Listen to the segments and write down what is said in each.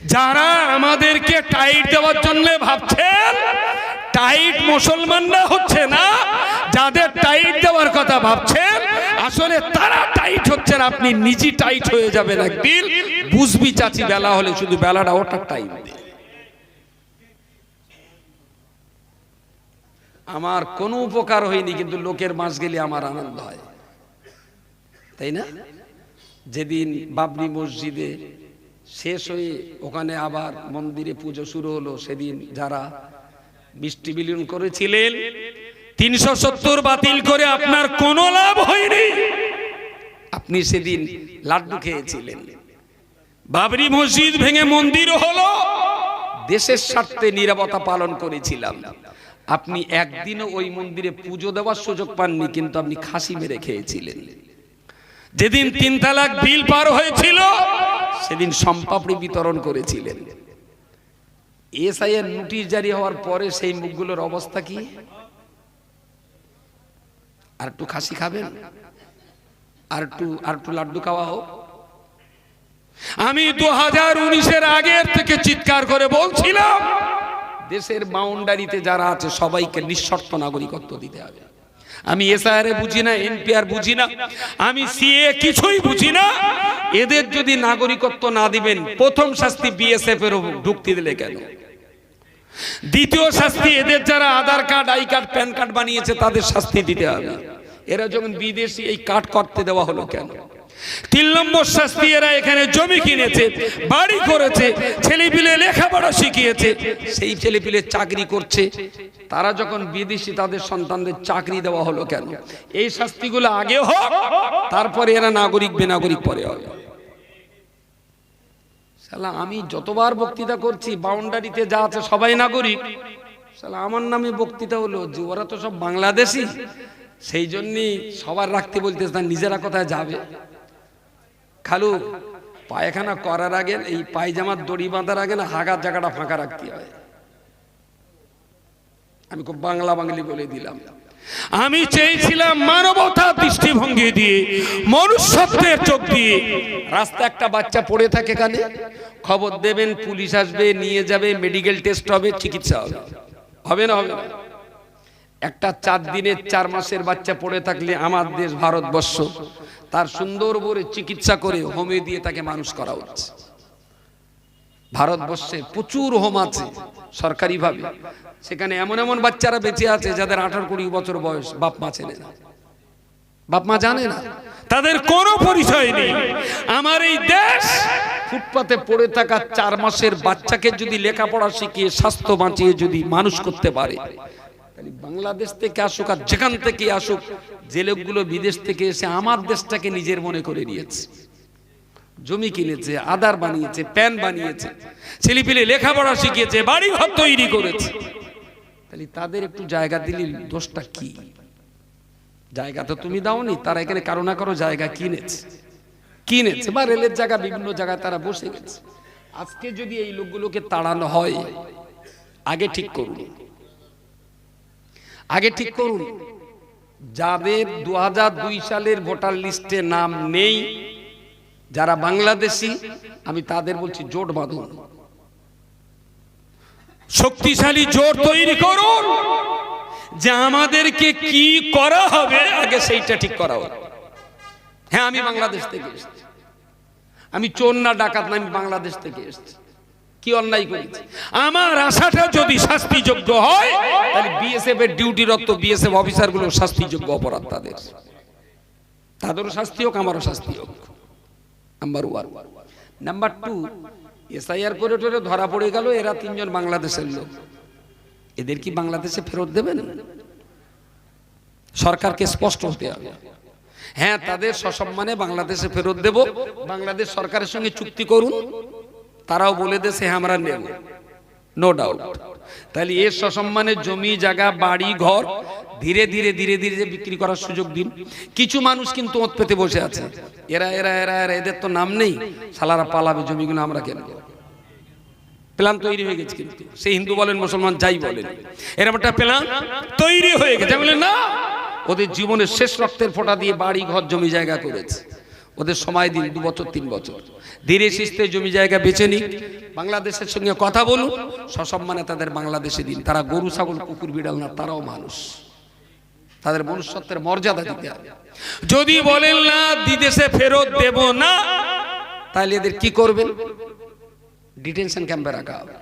যারা আমাদেরকে টাইট দেওয়ার জন্য ভাবছেন টাইট মুসলমানরা হচ্ছে না, যাদের টাইট দেওয়ার কথা ভাবছেন, আসলে তারা টাইট হচ্ছেন, আপনি নিজে টাইট হয়ে যাবেন একদিন। বুঝবি চাচি, বেলা হলে শুধু বেলাটা ওটা টাইম আমার কোনো উপকার হয়নি, কিন্তু লোকের মাস গেলে আমার আনন্দ হয়। তাই না? যেদিন বাবরি মসজিদে শেষ হয়ে ওখানে আবার মন্দিরে পুজো শুরু হলো সেদিন যারা বৃষ্টি বিলীন করেছিলেন, তিনশো সত্তর বাতিল করে আপনার কোনো লাভ হয়নি। আপনি সেদিন লাড্ডু খেয়েছিলেন। বাবরি মসজিদ ভেঙে মন্দির হলো, দেশের স্বার্থে নিরাপত্তা পালন করেছিলাম। আপনি একদিনও ওই মন্দিরে পুজো দেওয়ার সুযোগ পাননি, কিন্তু আপনি খাসি মেরে খেয়েছিলেন। যেদিন তিন তালাক বিল পার হয়েছিল সেদিন সম্পাপড়ি বিতরণ করেছিলেন। এসআই এর নোটিশ জারি হওয়ার পরে সেই মুখগুলোর অবস্থা কি? আর একটু খাসি খাবেন? আর একটু আর একটু লাড্ডু খাওয়া হোক। আমি দু হাজার উনিশের আগের থেকে চিৎকার করে বলছিলাম দেশের বাউন্ডারিতে যারা আছে সবাইকে নিঃশর্ত নাগরিকত্ব দিতে হবে। আমি এসআরে বুঝি না এনপিআর বুঝি না। আমি সিএ কিছুই বুঝি না। এদের যদি নাগরিকত্ব না দিবেন প্রথম শাস্তি বিএসএফ এর ঢুকতে দিলে কেন? দ্বিতীয় শাস্তি এদের যারা Aadhaar card I card PAN card বানিয়েছে তাদের শাস্তি দিতে হবে। এরা যখন বিদেশি এই কার্ড করতে দেওয়া হলো কেন? তিন নম্বর শাস্তি এরা এখানে জমি কিনেছে, বাড়ি করেছে, ছেলেপিলে লেখাপড়া শিখিয়েছে। সেই ছেলেপিলে চাকরি করছে। তারা যখন বিদেশি তাদের সন্তানদের চাকরি দেওয়া হলো কেন? এই শাস্তিগুলো আগে হোক, তারপরে এরা নাগরিক, বেনাগরিক পরে হবে। শালা, আমি যতবার বক্তৃতা করছি, বাউন্ডারিতে যা আছে সবাই নাগরিক। শালা, আমার নামে বক্তৃতা হলো যে ওরা তো সব বাংলাদেশি। সেই জন্যই সবার রাখতে বলতে নিজেরা কোথায় যাবে? খালু, পায়খানা করার আগে এই পায়জামার দড়ি বাঁধার আগে না হাগার জায়গাটা ফাঁকা রাখতে হয়। আমি খুব বাংলা বাঙালি বলে দিলাম। আমি চেয়েছিলাম মানবতা দৃষ্টিভঙ্গি দিয়ে, মনুষ্যত্বের চোখ দিয়ে। রাস্তা একটা বাচ্চা পড়ে থাকে কানে খবর দেবেন, পুলিশ আসবে, নিয়ে যাবে মেডিকেল টেস্ট হবে, চিকিৎসা হবে। হবে না হবে না। একটা চার দিনের চার মাসের বাচ্চা পড়ে থাকলে আমার দেশ ভারতবর্ষ তার সুন্দর করে চিকিৎসা করে হোমে দিয়ে তাকে মানুষ করা হচ্ছে। ভারতবর্ষে প্রচুর হোম আছে সরকারিভাবে। সেখানে এমন এমন বাচ্চারা বেঁচে আছে যাদের আঠারো কুড়ি বছর বয়স বাপ মা চেনে না। বাপ মা জানে না। তাদের কোনো পরিচয় নেই। আমার এই দেশ ফুটপাতে পড়ে থাকা চার মাসের বাচ্চাকে যদি লেখাপড়া শিখিয়ে স্বাস্থ্য বাঁচিয়ে যদি মানুষ করতে পারে বাংলাদেশ থেকে আসুক আর যেখান থেকে আসুক, যে লোকগুলো বিদেশ থেকে এসে আমার দেশটাকে নিজের মনে করে নিয়েছে। জমি কিনেছে, আদার বানিয়েছে, প্যান বানিয়েছে, ছেলেপিলে লেখাপড়া শিখিয়েছে বাড়ি ঘর তৈরি করেছে। তাহলে তাদের একটু জায়গা দিলি দোষটা কি? জায়গা তো তুমি দাওনি, তারা এখানে কারও না কারও জায়গা কিনেছে। কিনেছে, বা রেলের জায়গা, বিভিন্ন জায়গায় তারা বসে গেছে। আজকে যদি এই লোকগুলোকে তাড়ানো হয়, আগে ঠিক করুন। আগে ঠিক করুন। যাদের দু হাজার দুই সালের ভোটার লিস্টে নাম নেই। যারা বাংলাদেশি আমি তাদের বলছি জোট বাঁধুন শক্তিশালী জোট তৈরি করুন। যে আমাদেরকে কি করা হবে আগে সেইটা ঠিক করা হবে হ্যাঁ আমি বাংলাদেশ থেকে এসেছি। আমি চোর না ডাকাত না আমি বাংলাদেশ থেকে এসেছি। কি অন্যায় করেছি? আমার আশাটা যদি শাস্তিযোগ্য হয়, তাহলে বিএসএফ এর ডিউটিরত বিএসএফ অফিসারগুলো শাস্তিযোগ্য অপরাধ তাদের। তাদেরও শাস্তি হোক, আমারও শাস্তি হোক। Number one number two SIR করে টোরে ধরা পড়ে গেল, এরা তিনজন বাংলাদেশের লোক। এদের কি বাংলাদেশে ফেরত দেবেন? সরকারকে স্পষ্ট হতে হবে। হ্যাঁ তাদের সসম্মানে বাংলাদেশে ফেরত দেব। বাংলাদেশ সরকারের সঙ্গে চুক্তি করুন। তারাও বলে দেশে হ্যাঁ আমরা নেব। নো ডাউট তাহলে এর সসম্মানে জমি, জায়গা, বাড়ি, ঘর ধীরে ধীরে ধীরে ধীরে বিক্রি করার সুযোগ দিন। কিছু মানুষ কিন্তু ওত পেতে বসে আছে। এরা এরা এরা এরা, এদের তো নাম নেই। সালারা পালাবে জমিগুলো আমরা কেন? প্ল্যান তৈরি হয়ে গেছে কিন্তু। সে হিন্দু বলেন, মুসলমান যাই বলেন। এরকম একটা প্ল্যান তৈরি হয়ে গেছে। বলেন না। ওদের জীবনের শেষ রক্তের ফোঁটা দিয়ে বাড়ি, ঘর, জমি, জায়গা করেছে। ওদের সময় দিন, দু বছর, তিন বছর। ধীরে সুস্থে জমি জায়গা বেছে নিক। বাংলাদেশের সঙ্গে কথা বলুন সসম্মানে তাদের বাংলাদেশে দিন। তারা গরু, ছাগল, কুকুর, বিড়াল না, তারাও মানুষ। তাদের মনুষ্যত্বের মর্যাদা দিতে হবে। যদি বলেন না, বিদেশে ফেরত দেব না, তাহলে এদের কি করবেন? ডিটেনশন ক্যাম্পে রাখা হবে।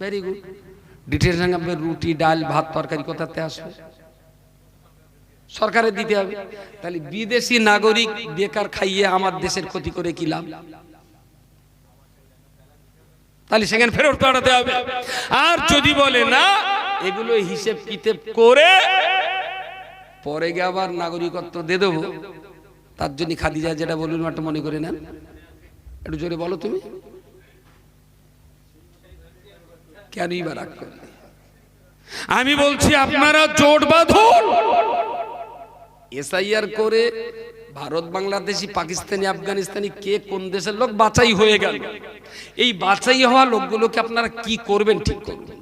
ভেরি গুড ডিটেনশন ক্যাম্পে রুটি, ডাল, ভাত, তরকারি কোথাতে আসবে? সরকারের দিতে হবে। তাহলে বিদেশি নাগরিক বেকার খাইয়ে আমার দেশের ক্ষতি করে কি লাভ? তাহলে সেখানে ফেরত পাঠাতে হবে। আর যদি বলে না, এগুলো হিসেব কিতেব করে পরে গিয়ে আবার নাগরিকত্ব দিয়ে দেবো। তার জন্য খাদিজা যেটা বলুন একটু মনে করে নেন। একটু জোরে বলো তুমি। কেনই বা রাগ করলে? আমি বলছি, আপনারা জোট বাঁধুন। এসআইআর করে ভারত, বাংলাদেশি, পাকিস্তানি, আফগানিস্তানি কে কোন দেশের লোক বাছাই হয়ে গেল? এই বাছাই হওয়া লোকগুলোকে আপনারা কি করবেন ঠিক করবেন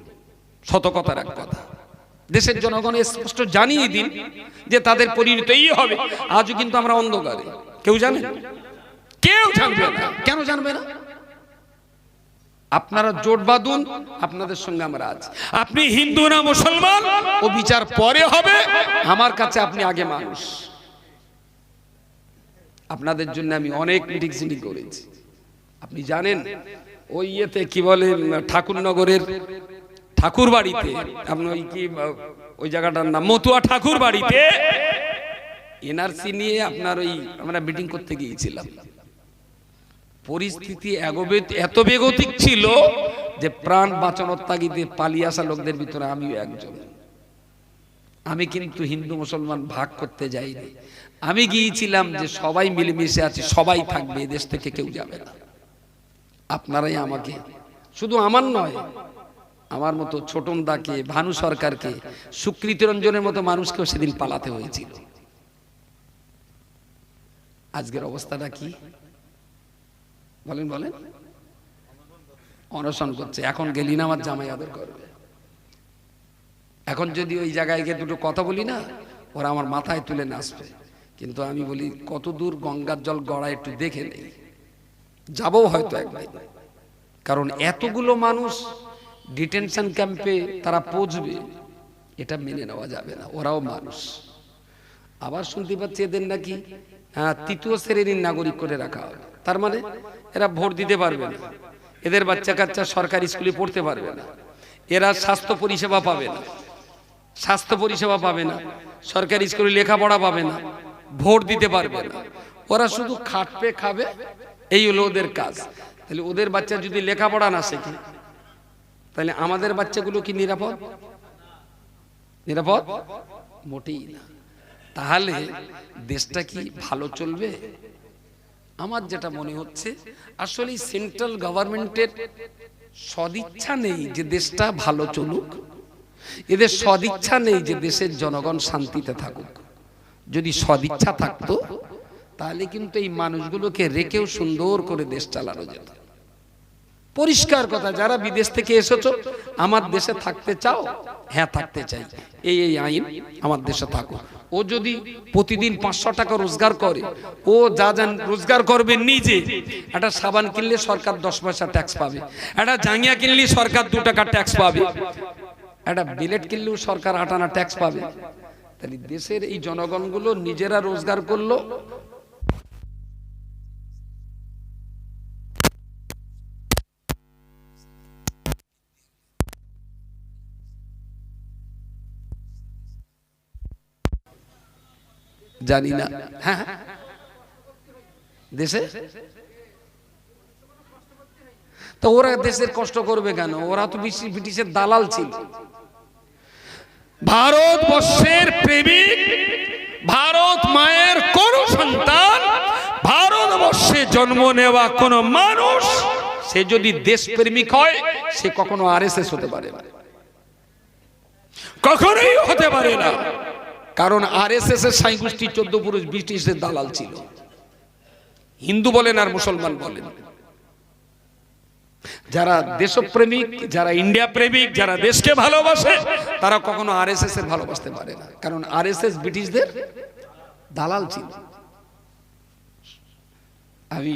শত কথার এক কথা। দেশের জনগণ স্পষ্ট জানিয়ে দিন যে তাদের পরিণত এই হবে। আজও কিন্তু আমরা অন্ধকারে। কেউ জানে? কেউ জানবে না। কেন জানবে না? আপনারা জোট বাঁধুন আপনাদের সঙ্গে আমরা আছি। আপনি হিন্দু না মুসলমান ও বিচার পরে হবে। আমার কাছে আপনি আগে মানুষ। আপনাদের জন্য আমি অনেক মিটিং সিটিং করেছি। আপনি জানেন ওই ইয়েতে কি বলে ঠাকুরনগরের ঠাকুর বাড়িতে আপনি ওই কি ওই জায়গাটার নাম মতুয়া ঠাকুর বাড়িতে এনআরসি নিয়ে আপনার ওই আমরা মিটিং করতে গিয়েছিলাম। পরিস্থিতি এত বেগতিক ছিল যে প্রাণ বাঁচানোর তাগিদে পালিয়ে আসা লোকদের ভিতরে আমিও একজন। আমি কিন্তু হিন্দু মুসলমান ভাগ করতে যাইনি। আমি গিয়েছিলাম যে সবাই মিলেমিশে আছে, সবাই থাকবে দেশ থেকে কেউ যাবে না। আপনারাই আমাকে শুধু আমার নয়, আমার মতো ছোটন দাকে ভানু সরকারকে সুকৃতি রঞ্জনের মতো মানুষকেও সেদিন পালাতে হয়েছিল। আজকের অবস্থাটা কি? বলেন বলেন। অনশন করছে। এখন গেলি না, আমার জামাই আদর করবে। এখন যদি ওই জায়গায় গিয়ে দুটো কথা বলি না, ওরা আমার মাথায় তুলে নাচবে। কিন্তু আমি বলি, কত দূর গঙ্গার জল গড়া একটু দেখে নেই। যাব হয়তো একদিন কারণ এতগুলো মানুষ ডিটেনশন ক্যাম্পে তারা পৌঁছবে, এটা মেনে নেওয়া যাবে না। ওরাও মানুষ। আবার শুনতে পাচ্ছি এদের নাকি তৃতীয় শ্রেণির নাগরিক করে রাখা হবে তার মানে এরা ভোট দিতে পারবে না। এদের বাচ্চা কাচ্চা সরকারি স্কুলে পড়তে পারবে না। এরা স্বাস্থ্য পরিষেবা পাবে না। স্বাস্থ্য পরিষেবা পাবে না। সরকারি স্কুলে লেখাপড়া পাবে না। ভোট দিতে পারবে না। ওরা শুধু খাটবে, খাবে, এই হলো ওদের কাজ। তাহলে ওদের বাচ্চা যদি লেখাপড়া না শেখে, তাহলে আমাদের বাচ্চাগুলো কি নিরাপদ? নিরাপদ? মোটেই না। তাহলে দেশটা কি ভালো চলবে? আমার যেটা মনে হচ্ছে আসলে সেন্ট্রাল গভর্নমেন্টের সদিচ্ছা নেই যে দেশটা ভালো চলুক। এদের সদিচ্ছা নেই যে দেশের জনগণ শান্তিতে থাকুক। যদি সদিচ্ছা থাকতো তাহলে কিন্তু এই মানুষগুলোকে রেখেও সুন্দর করে দেশ চালানো যেত। পরিষ্কার কথা, যারা বিদেশ থেকে এসেছ, আমার দেশে থাকতে চাও? হ্যাঁ থাকতে চাই। এই এই আইন আমার দেশে থাকো ও যদি প্রতিদিন পাঁচশো টাকা রোজগার করে, ও যা যান রোজগার করবে নিজে, একটা সাবান কিনলে সরকার দশ পয়সা ট্যাক্স পাবে। একটা জাঙ্গিয়া কিনলে সরকার দু টাকা ট্যাক্স পাবে। একটা বিলেট কিনলেও সরকার আট আনা ট্যাক্স পাবে। তাহলে দেশের এই জনগণগুলো নিজেরা রোজগার করল জানি না। হ্যাঁ। দেশে? তো ওরা দেশের কষ্ট করবে কেন? ওরা তো ব্রিটিশের দালাল ছিল। ভারতবর্ষের প্রেমিক, ভারত মায়ের কোন সন্তান, ভারতবর্ষে জন্ম নেওয়া কোন মানুষ, সে যদি দেশপ্রেমিক হয়, সে কখনো আরএসএস হতে পারে কখনোই হতে পারে না। কারণ আরএসএস এর সাই গোষ্ঠী চোদ্দ পুরুষ ব্রিটিশের দালাল ছিল। হিন্দু বলেন আর মুসলমান বলেন। যারা দেশপ্রেমিক, যারা ইন্ডিয়া প্রেমিক যারা দেশকে ভালোবাসে, তারা কখনো আর এস এস এর ভালোবাসতে পারে না। কারণ আর এস এস ব্রিটিশদের দালাল ছিল। আমি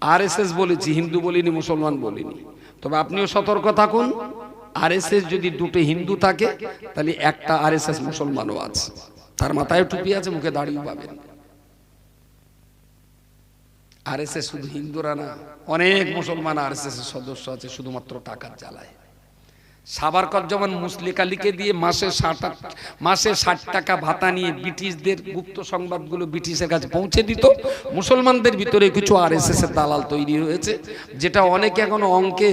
আর এস এস বলেছি, হিন্দু বলিনি, মুসলমান বলিনি। তবে আপনিও সতর্ক থাকুন। আর যদি দুটো হিন্দু থাকে তাহলে একটা আর মুসলমানও আছে। তার মাথায় টুপি আছে মুখে দাঁড়িয়ে পাবেন। আর শুধু হিন্দুরা না অনেক মুসলমান আর সদস্য আছে শুধুমাত্র টাকার জ্বালায়। সাবারকর যেমন মুসলিকা লিখে দিয়ে মাসে ষাট মাসে ষাট টাকা ভাতা নিয়ে ব্রিটিশদের গুপ্ত সংবাদগুলো ব্রিটিশের কাছে পৌঁছে দিত। মুসলমানদের ভিতরে কিছু আর এস এর দালাল তৈরি হয়েছে যেটা অনেকে এখনও অঙ্কে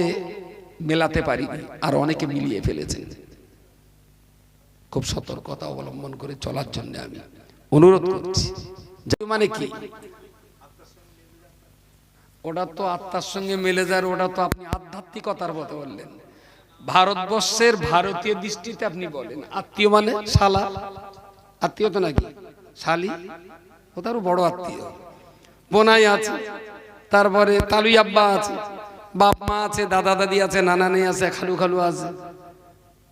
মেলাতে পারিনি আর অনেকে মিলিয়ে ফেলেছে। খুব সতর্কতা অবলম্বন করে চলার জন্য আমি অনুরোধ করছি। মানে কি? ওটা তো আত্মার সঙ্গে মেলে যায় ওটা তো আপনি আধ্যাত্মিকতার কথা বললেন। ভারতবর্ষের ভারতীয় দৃষ্টিতে আপনি বলেন, আত্মীয় মানে শালা। আত্মীয় তো নাকি? শালি? ও তারও বড় আত্মীয়। বোনাই আছে, তারপরে তালুই আব্বা আছে। বাপ মা আছে, দাদা দাদি আছে, নানা নেই আছে, খালু খালু আছে।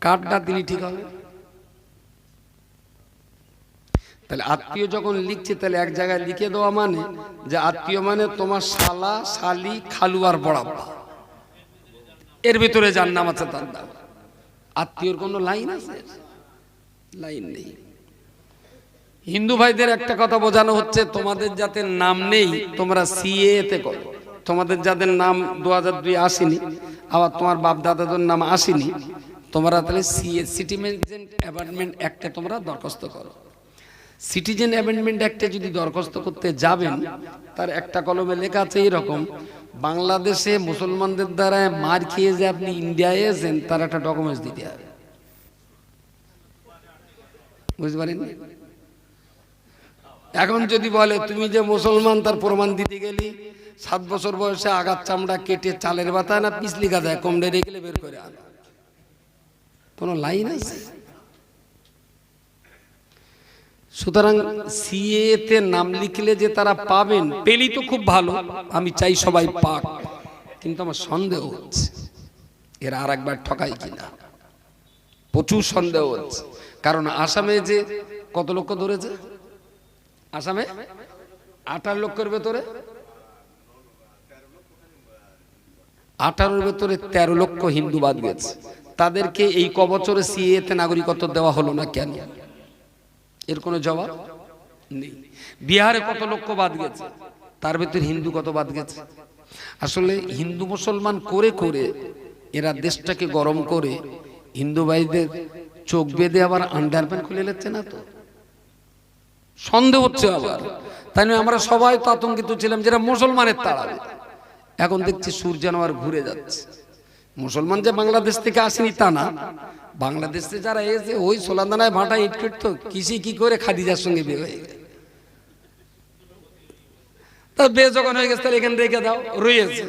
কাঠটা তিনি ঠিক হবে? তাহলে আত্মীয় যখন লিখছে, তাহলে এক জায়গায় লিখে দেওয়া মানে যে আত্মীয় মানে তোমার শালা, শালি, খালু আর বড়াব্বা এর ভিতরে যার নাম আছে তার নাম। আত্মীয়র কোনো লাইন আছে? লাইন নেই। হিন্দু ভাইদের একটা কথা বোঝানো হচ্ছে, তোমাদের যাতে নাম নেই, তোমরা সিএ তে করো। তোমাদের যাদের নাম দু হাজার দুই আসেনি, আবার তোমার বাপ দাদাদের নাম আসেনি, তোমরা তাহলে সিএ সিটিজেন অ্যাপার্টমেন্ট অ্যাক্টে তোমরা দরখাস্ত করো। সিটিজেন অ্যামেন্ডমেন্ট অ্যাক্টে যদি দরখাস্ত করতে যাবেন, তার একটা কলমে লেখা আছে এরকম, বাংলাদেশে মুসলমানদের দ্বারা মার খেয়ে যে আপনি ইন্ডিয়ায় এসেছেন তার একটা ডকুমেন্টস দিতে হবে। বুঝতে পারেন? এখন যদি বলে, তুমি যে মুসলমান, তার প্রমাণ দিতে গেলি সাত বছর বয়সে আগার চামড়া কেটে চালের বাতা না পিছলি গাদায় কমডে রেখে বের করে আনা। কোনো লাইন আছে? সুতরাং সিএতে নাম লিখলে যে তারা পাবেন পেলি তো খুব ভালো। আমি চাই সবাই পাক। কিন্তু আমার সন্দেহ হচ্ছে, এরা আর একবার ঠকাই কিনা। প্রচুর সন্দেহ হচ্ছে। কারণ আসামে যে কত লক্ষ ধরেছে? আসামে আঠারো লক্ষের ভেতরে আঠারোর ভেতরে তেরো লক্ষ হিন্দু বাদ গেছে। তাদেরকে এই কবছরে সিএতে নাগরিকত্ব দেওয়া হলো না কেন? এর কোনো জবাব নেই। বিহারে কত লক্ষ বাদ গেছে? তার ভেতর হিন্দু কত বাদ গেছে? আসলে হিন্দু মুসলমান করে করে এরা দেশটাকে গরম করে হিন্দু ভাইদের চোখ বেঁধে আবার আন্ডার প্যান্ট খুলে নিচ্ছে না তো? সন্দেহ হচ্ছে আবার। তাই আমরা সবাই তো আতঙ্কিত ছিলাম যেটা মুসলমানের তাড়াবে এখন দেখছি সূর্য আবার ঘুরে যাচ্ছে। মুসলমান যে বাংলাদেশ থেকে আসেনি তা না। বাংলাদেশে যারা এসে ওই সোলাদানায় ভাটা ইট তো কিসি কি করে খাদিজার সঙ্গে বিয়ে হয়ে গেছে তা বিয়ে যখন হয়ে গেছে, তাহলে এখানে রেখে দাও, রয়েছে।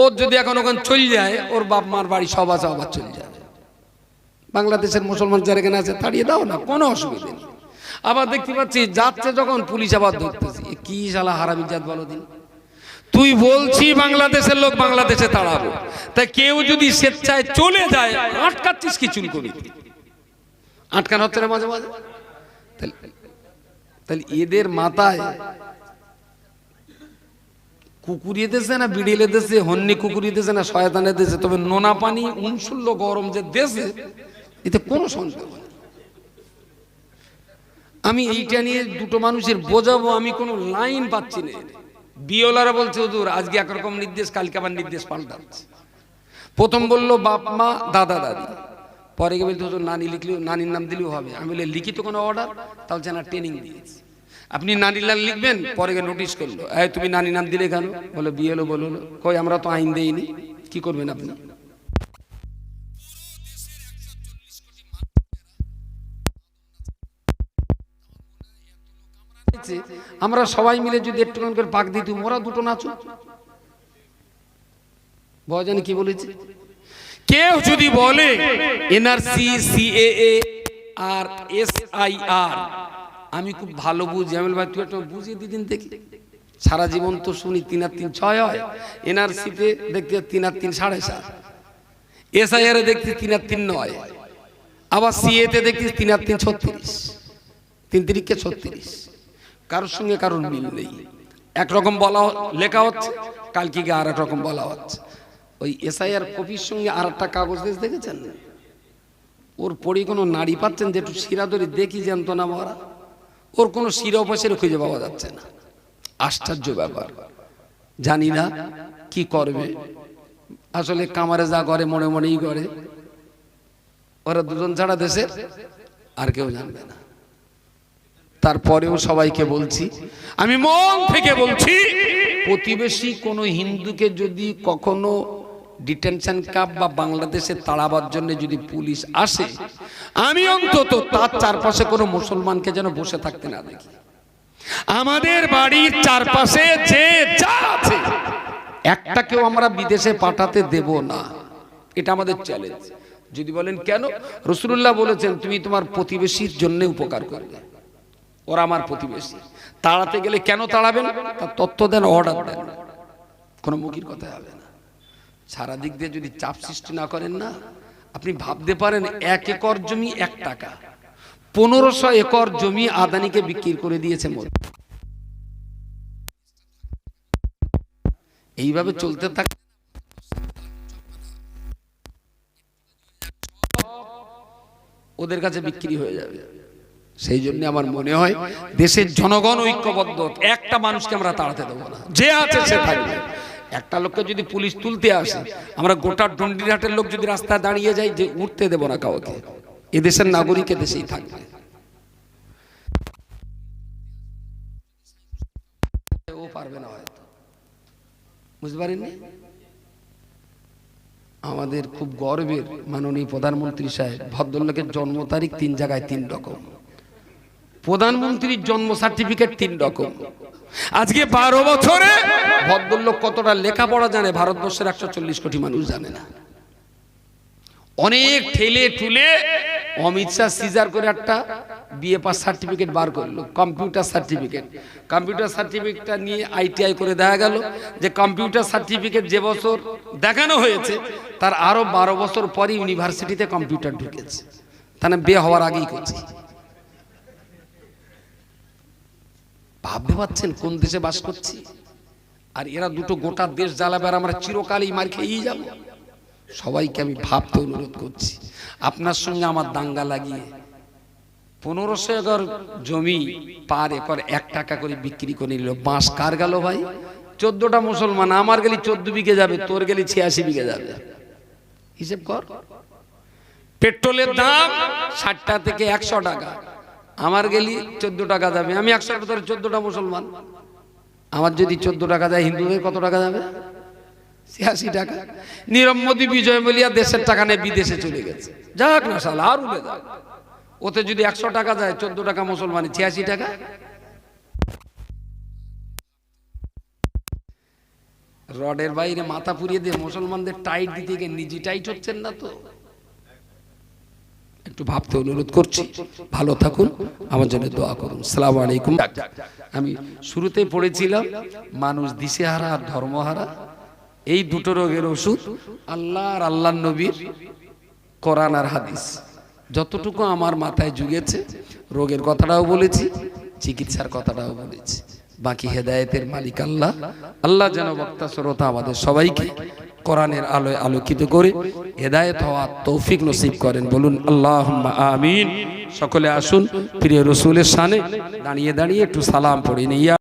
ওর যদি এখন ওখানে চল যায়, ওর বাপ মার বাড়ি সব আবার চলে যাবে। বাংলাদেশের মুসলমান যারা এখানে আছে, তাড়িয়ে দাও না, কোনো অসুবিধা নেই। আবার দেখতে পাচ্ছি, যাচ্ছে যখন পুলিশ আবার ধরতেছি। কি শালা হারামি জাত বলো দিন। তুই বলছি বাংলাদেশের লোক বাংলাদেশে তাড়াবো তাই কেউ যদি স্বেচ্ছায় চলে যায়, আটকাচ্ছিস কি চুল করি আটকান হচ্ছে না মাঝে মাঝে? তাহলে এদের মাথায় কুকুরিয়ে দেশে না বিড়িলে দেশে হন্নি কুকুরিয়ে দেশে না শয়তানে দেশে তবে নোনা পানি, উনশুল্য গরম যে দেশে, এতে কোনো সন্দেহ নেই। আমি এইটা নিয়ে দুটো মানুষের বোঝাবো, আমি কোনো লাইন পাচ্ছি না বিওলারা বলছে, হুজুর, আজকে একরকম নির্দেশ, কালকে আবার নির্দেশ পাল্টাচ্ছে। প্রথম বলল, বাপ, মা, দাদা, দাদি। পরে গিয়ে বলতে হুজুর, নানি লিখলেও, নানির নাম দিলেও হবে। আমি বলে লিখিত কোনো অর্ডার তাহলে যেন ট্রেনিং দিয়েছি। আপনি নানির নাম লিখবেন? পরে গিয়ে নোটিস করল, এই তুমি নানি নাম দিলে কেন? বলে বিয়েলো বলো কই, আমরা তো আইন দেইনি। কি করবেন আপনি? আমরা সবাই মিলে যদি একটু করে পাক দিত মোরা দুটো নাচো ভয়জানি কি বলেছে? কেউ যদি বলে এনআরসি, সিএএ আর এস আই আর আমি খুব ভালো বুঝি। আমি ভাই, তুই একটু বুঝিয়ে দিদিন দেখি। সারা জীবন তো শুনি, তিন আর তিন ছয় হয়। এনআরসিতে দেখতে তিন আর তিন সাড়ে সাত। এসআইআর দেখতে তিন আর তিন নয়। আবার সিএতে দেখতে তিন আর তিন ছত্রিশ। তিন তিরিখকে ছত্রিশ। কারোর সঙ্গে কারোর মিল নেই। একরকম বলা লেখা হচ্ছে, কালকে গিয়ে আর রকম বলা হচ্ছে। ওই এসআইআর কপির সঙ্গে আর একটা কাগজ দেখেছেন? ওর পড়ে কোনো নারী পাচ্ছেন যে একটু শিরা ধরে দেখি জানতো না মরা ওর কোনো শিরা উপাসের খুঁজে পাওয়া যাচ্ছে না। আশ্চর্য ব্যাপার। জানি না কি করবে। আসলে কামারে যা করে, মনে মনেই করে। ওরা দুজন ছাড়া দেশের আর কেউ জানবে না। তারপরেও সবাইকে বলছি আমি মন থেকে বলছি প্রতিবেশী কোনো হিন্দুকে যদি কখনো ডিটেনশন ক্যাম্প বা বাংলাদেশে তাড়াবার জন্য যদি পুলিশ আসে আমি অন্তত তার চারপাশে কোনো মুসলমানকে যেন বসে থাকতে না দেখি। আমাদের বাড়ির চারপাশে যে যা আছে একটাকেও আমরা বিদেশে পাঠাতে দেব না। এটা আমাদের চ্যালেঞ্জ যদি বলেন কেন? রসুল্লাহ বলেছেন তুমি তোমার প্রতিবেশীর জন্য উপকার করবে। ওরা আমার প্রতিবেশী। তাড়াতে গেলে কেন তাড়াবেন? তার তথ্য দেন অর্ডার দেন। কোনো মুখির কথা হবে না। সারা দিক দিয়ে যদি চাপ সৃষ্টি না করেন না, আপনি ভাবতে পারেন এক একর জমি এক টাকা। পনেরোশো একর জমি আদানিকে বিক্রি করে দিয়েছে মোদি। এইভাবে চলতে থাকে ওদের কাছে বিক্রি হয়ে যাবে। সেই জন্য আমার মনে হয় দেশের জনগণ ঐক্যবদ্ধ। একটা মানুষকে আমরা তাড়াতে দেবো না। যে আছে সে থাকবে। একটা লোককে যদি পুলিশ তুলতে আসে, আমরা গোটা ডন্ডিরহাটের লোক যদি রাস্তায় দাঁড়িয়ে যাই যে উঠতে দেবো না কাউকে। এদেশের নাগরিক দেশেই থাকবে। ও পারবে না হয়তো। বুঝতে পারেননি আমাদের খুব গর্বের মাননীয় প্রধানমন্ত্রী সাহেব, ভদ্রলোকের জন্ম তারিখ তিন জায়গায় তিন রকম। প্রধানমন্ত্রীর জন্ম সার্টিফিকেট তিন রকম। আজকে বারো বছরে ভদ্রলোক কতটা লেখাপড়া জানে, ভারতবর্ষের একশো চল্লিশ কোটি মানুষ জানে না। অনেক ঠেলে ঠুলে অমিত শাহ সিজার করে একটা বিএ পাস সার্টিফিকেট বার করল কম্পিউটার সার্টিফিকেট কম্পিউটার সার্টিফিকেটটা নিয়ে আইটিআই করে দেখা গেল যে কম্পিউটার সার্টিফিকেট যে বছর দেখানো হয়েছে, তার আরও বারো বছর পরে ইউনিভার্সিটিতে কম্পিউটার ঢুকেছে। তাহলে বে হওয়ার আগেই করছে। ভাবতে পারছেন কোন দেশে বাস করছি? আর এরা দুটো গোটা দেশ জ্বালাবে আর আমরা চিরকালই মার খেয়েই যাব। সবাইকে আমি ভাবতে অনুরোধ করছি, আপনার সঙ্গে আমার দাঙ্গা লাগিয়ে পনেরোশো একর জমি পার একর এক টাকা করে বিক্রি করে নিল। বাঁশ কার গেল ভাই? চোদ্দটা মুসলমান, আমার গেলি চোদ্দ বিঘে যাবে, তোর গেলি ছিয়াশি বিঘে যাবে। হিসেব কর। পেট্রোলের দাম ষাটটা থেকে একশো টাকা। আমার গেলি চোদ্দ টাকা যাবে, আমি একশোর ভেতরে চোদ্দটা মুসলমান। আমার যদি চোদ্দ টাকা যায় হিন্দুদের কত টাকা যাবে? ছিয়াশি টাকা। নীরব মোদী, বিজয় বলিয়া দেশের টাকা নিয়ে বিদেশে চলে গেছে। যাক না সাল আর উড়ে যাক। ওতে যদি একশো টাকা যায়, চোদ্দ টাকা মুসলমানের, ছিয়াশি টাকা। রডের বাইরে মাথা পুড়িয়ে দিয়ে মুসলমানদের টাইট দিতে গিয়ে নিজে টাইট হচ্ছেন না তো? একটু ভাবতে অনুরোধ করছি। ভালো থাকুন, আমার জন্য দোয়া করুন। সালাম আলাইকুম। আমি শুরুতে পড়েছিলাম, মানুষ দিশেহারা আর ধর্মহারা। এই দুটো রোগের ওষুধ আল্লাহ আর আল্লাহ নবীর কোরআন আর হাদিস। যতটুকু আমার মাথায় জুগেছে রোগের কথাটাও বলেছি, চিকিৎসার কথাটাও বলেছি। বাকি হেদায়েতের মালিক আল্লাহ। আল্লাহ যেন বক্তা, শ্রোতা আমাদের সবাইকে কোরআনের আলোয় আলোকিত করে হেদায়েত হওয়ার তৌফিক নসিব করেন। বলুন আল্লাহ আমিন। সকলে আসুন, প্রিয় রসুলের সানে দাঁড়িয়ে দাঁড়িয়ে একটু সালাম পড়ি নিয়া